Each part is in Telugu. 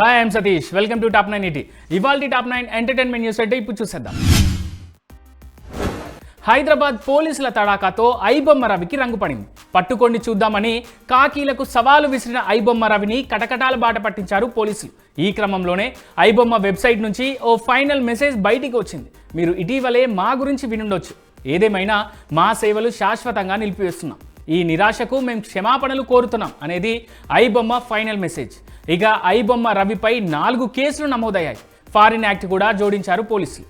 Hi I'm Satish welcome to top nine ET ఇవాల్టి టాప్ నైన్ ఎంటర్టైన్మెంట్ న్యూస్ అంటే ఇప్పుడు చూసేద్దాం. హైదరాబాద్ పోలీసుల తడాకాతో ఐబొమ్మ రవికి రంగు పడింది. చూద్దామని కాకీలకు సవాలు విసిరిన ఐబొమ్మ రవిని కటకటాల బాట పట్టించారు పోలీసులు. ఈ క్రమంలోనే ఐబొమ్మ వెబ్సైట్ నుంచి ఓ ఫైనల్ మెసేజ్ బయటికి వచ్చింది. మీరు ఇటీవలే మా గురించి వినుండొచ్చు. ఏదేమైనా మా సేవలు శాశ్వతంగా నిలిపివేస్తున్నాం. ఈ నిరాశకు మేము క్షమాపణలు కోరుతున్నాం అనేది ఐబొమ్మ ఫైనల్ మెసేజ్. ఇక ఐబొమ్మ రవిపై నాలుగు కేసులు నమోదయ్యాయి. ఫారిన్ యాక్ట్ కూడా జోడించారు పోలీసులు.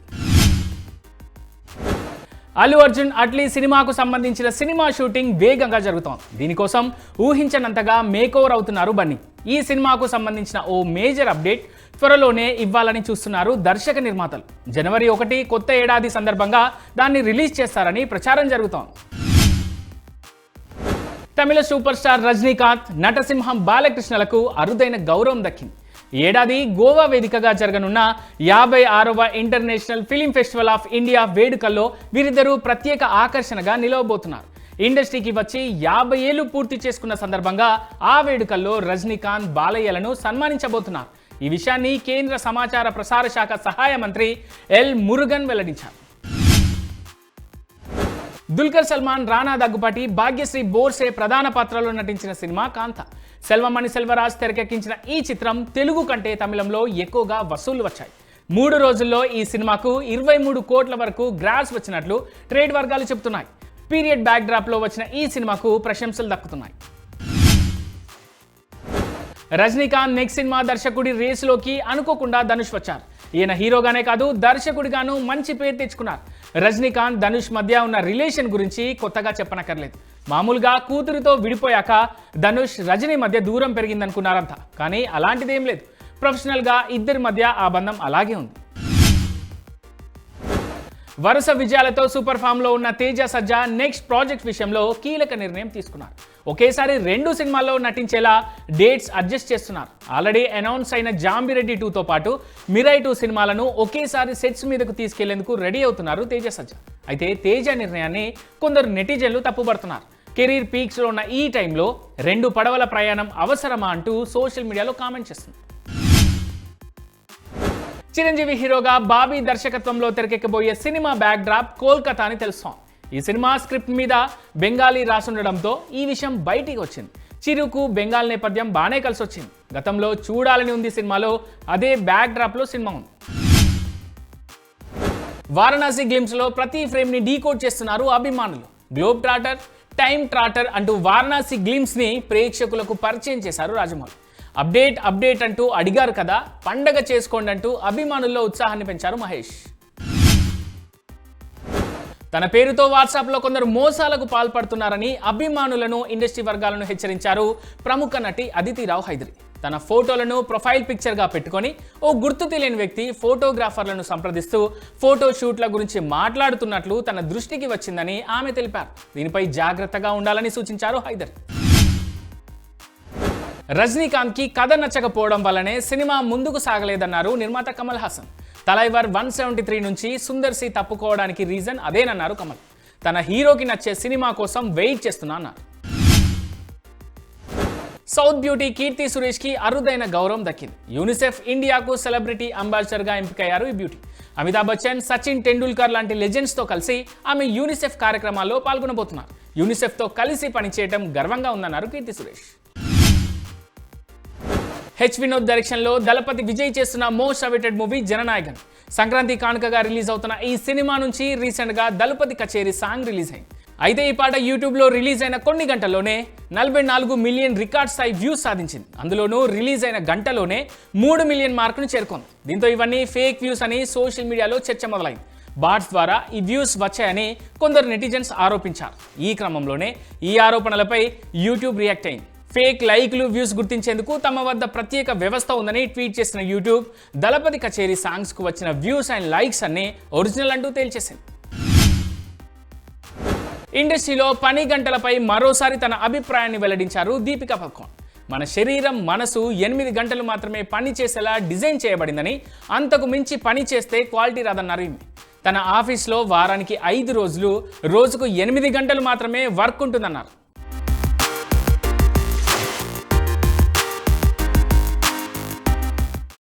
అల్లు అర్జున్ అట్లీ సినిమాకు సంబంధించిన సినిమా షూటింగ్ వేగంగా జరుగుతోంది. దీనికోసం ఊహించనంతగా మేకోవర్ అవుతున్నారు బన్నీ. ఈ సినిమాకు సంబంధించిన ఓ మేజర్ అప్డేట్ త్వరలోనే ఇవ్వాలని చూస్తున్నారు దర్శక నిర్మాతలు. జనవరి ఒకటి కొత్త ఏడాది సందర్భంగా దాన్ని రిలీజ్ చేస్తారని ప్రచారం జరుగుతోంది. తమిళ సూపర్ స్టార్ రజనీకాంత్ నటసింహం బాలకృష్ణలకు అరుదైన గౌరవం దక్కింది. ఏడాది గోవా వేదికగా జరగనున్న యాభై ఆరవ international film festival of India వేడుకల్లో వీరిద్దరూ ప్రత్యేక ఆకర్షణగా నిలవబోతున్నారు. ఇండస్ట్రీకి వచ్చి యాభై ఏళ్ళు పూర్తి చేసుకున్న సందర్భంగా ఆ వేడుకల్లో రజనీకాంత్ బాలయ్యలను సన్మానించబోతున్నారు. ఈ విషయాన్ని కేంద్ర సమాచార ప్రసార శాఖ సహాయ మంత్రి ఎల్ మురుగన్ వెల్లడించారు. దుల్కర్ సల్మాన్ రానా దగ్గుపాటి భాగ్యశ్రీ బోర్సే ప్రధాన పాత్రలో నటించిన సినిమా కాంత. సెల్వమణి సెల్వరాజ్ తెరకెక్కించిన ఈ చిత్రం తెలుగు కంటే తమిళంలో ఎక్కువగా వసూళ్ళు వచ్చాయి. మూడు రోజుల్లో ఈ సినిమాకు ఇరవై మూడు కోట్ల వరకు గ్రాస్ వచ్చినట్లు ట్రేడ్ వర్గాలు చెబుతున్నాయి. పీరియడ్ బ్యాక్ డ్రాప్లో వచ్చిన ఈ సినిమాకు ప్రశంసలు దక్కుతున్నాయి. రజనీకాంత్ నెక్స్ట్ సినిమా దర్శకుడి రేసులోకి అనుకోకుండా ధనుష్ వచ్చారు. ఈయన హీరోగానే కాదు దర్శకుడిగాను మంచి పేరు తెచ్చుకున్నారు. రజనీకాంత్ ధనుష్ మధ్య ఉన్న రిలేషన్ గురించి కొత్తగా చెప్పనక్కర్లేదు. మామూలుగా కూతురితో విడిపోయాక ధనుష్ రజనీ మధ్య దూరం పెరిగిందనుకున్నారంతా కానీ అలాంటిదేం లేదు. ప్రొఫెషనల్గా ఇద్దరి మధ్య ఆ బంధం అలాగే ఉంది. వరుస విజయాలతో సూపర్ ఫామ్లో ఉన్న తేజ సజ్జా నెక్స్ట్ ప్రాజెక్ట్ విషయంలో కీలక నిర్ణయం తీసుకున్నారు. ఒకేసారి రెండు సినిమాల్లో నటించేలా డేట్స్ అడ్జస్ట్ చేస్తున్నారు. ఆల్రెడీ అనౌన్స్ అయిన జాంబిరెడ్డి టూతో పాటు మిరై టూ సినిమాలను ఒకేసారి సెట్స్ మీదకు తీసుకెళ్ళేందుకు రెడీ అవుతున్నారు తేజ సజ్జ. అయితే తేజ నిర్ణయాన్ని కొందరు నెటిజన్లు తప్పుపడుతున్నారు కెరీర్ పీక్స్లో ఉన్న ఈ టైంలో రెండు పడవల ప్రయాణం అవసరమా అంటూ సోషల్ మీడియాలో కామెంట్ చేస్తుంది చిరంజీవి హీరోగా బాబీ దర్శకత్వంలో తెరకెక్కబోయే సినిమా బ్యాక్ డ్రాప్ కోల్కతా అని తెలుస్తాం ఈ సినిమా స్క్రిప్ట్ మీద బెంగాలీ రాసుండడంతో ఈ విషయం బయటికి వచ్చింది. చిరుకు బెంగాల్ నేపథ్యం బాగానే కలిసి వచ్చింది గతంలో చూడాలని ఉంది సినిమాలో అదే బ్యాక్ డ్రాప్లో సినిమా ఉంది. వారణాసి గేమ్స్లో ప్రతి ఫ్రేమ్ని డీకోడ్ చేస్తున్నారు అభిమానులు. గ్లోబ్ ట్రాటర్ టైమ్ ట్రాటర్ అంటూ వారణాసి గ్లిమ్స్ని ప్రేక్షకులకు పరిచయం చేశారు రాజమౌళి. అప్డేట్ అప్డేట్ అంటూ అడిగారు కదా పండగ చేసుకోండి అంటూ అభిమానుల్లో ఉత్సాహాన్ని పెంచారు మహేష్. తన పేరుతో వాట్సాప్లో కొందరు మోసాలకు పాల్పడుతున్నారని అభిమానులను ఇండస్ట్రీ వర్గాలను హెచ్చరించారు ప్రముఖ నటి అదితిరావు హైదరి. తన ఫోటోలను ప్రొఫైల్ పిక్చర్గా పెట్టుకొని ఓ గుర్తు తెలియని వ్యక్తి ఫోటోగ్రాఫర్లను సంప్రదిస్తూ ఫోటో షూట్ల గురించి మాట్లాడుతున్నట్లు తన దృష్టికి వచ్చిందని ఆమె తెలిపారు. దీనిపై జాగ్రత్తగా ఉండాలని సూచించారు హైదర్. రజనీకాంత్కి కథ నచ్చకపోవడం వల్లనే సినిమా ముందుకు సాగలేదన్నారు నిర్మాత Kamal Haasan. Thalaivar one seventy three నుంచి సుందర్ సి తప్పుకోవడానికి రీజన్ అదేనన్నారు కమల్. తన హీరోకి నచ్చే సినిమా కోసం వెయిట్ చేస్తున్నా అన్నారు. సౌత్ బ్యూటీ కీర్తి సురేష్కి అరుదైన గౌరవం దక్కింది. యూనిసెఫ్ ఇండియాకు సెలబ్రిటీ అంబాసిడర్గా ఎంపికయ్యారు ఈ బ్యూటీ. అమితాబ్ బచ్చన్ సచిన్ టెండూల్కర్ లాంటి లెజెండ్స్తో కలిసి ఆమె యూనిసెఫ్ కార్యక్రమాల్లో పాల్గొనబోతున్నారు. యూనిసెఫ్తో కలిసి పనిచేయడం గర్వంగా ఉందన్నారు కీర్తి సురేష్. హెచ్ వినోద్ డైరెక్షన్లో దళపతి విజయ్ చేస్తున్న most awaited movie Jananayagan. Sankranti కానుకగా రిలీజ్ అవుతున్న ఈ సినిమా నుంచి రీసెంట్గా దళపతి కచేరీ సాంగ్ రిలీజ్ అయింది. అయితే ఈ పాట యూట్యూబ్లో రిలీజ్ అయిన కొన్ని గంటల్లోనే నలభై నాలుగు మిలియన్ రికార్డ్ స్థాయి వ్యూస్ సాధించింది. అందులోనూ రిలీజ్ అయిన గంటలోనే మూడు మిలియన్ మార్కును చేరుకుంది. దీంతో ఇవన్నీ ఫేక్ వ్యూస్ అని సోషల్ మీడియాలో చర్చ మొదలైంది. బాట్స్ ద్వారా ఈ వ్యూస్ వచ్చాయని కొందరు నెటిజన్స్ ఆరోపించారు. ఈ క్రమంలోనే ఈ ఆరోపణలపై యూట్యూబ్ రియాక్ట్ అయింది. ఫేక్ లైక్లు వ్యూస్ గుర్తించేందుకు తమ వద్ద ప్రత్యేక వ్యవస్థ ఉందని ట్వీట్ చేసిన యూట్యూబ్ దళపతి కచేరీ సాంగ్స్కు వచ్చిన వ్యూస్ అండ్ లైక్స్ అన్ని ఒరిజినల్ అంటూ తేల్చేసింది. ఇండస్ట్రీలో పని గంటలపై మరోసారి తన అభిప్రాయాన్ని వెల్లడించారు దీపికా పక్కోన్ మన శరీరం మనసు ఎనిమిది గంటలు మాత్రమే పని చేసేలా డిజైన్ చేయబడిందని అంతకు మించి పని చేస్తే క్వాలిటీ రాదన్నారు ఈమె. తన ఆఫీస్లో వారానికి ఐదు రోజులు రోజుకు ఎనిమిది గంటలు మాత్రమే వర్క్ ఉంటుందన్నారు.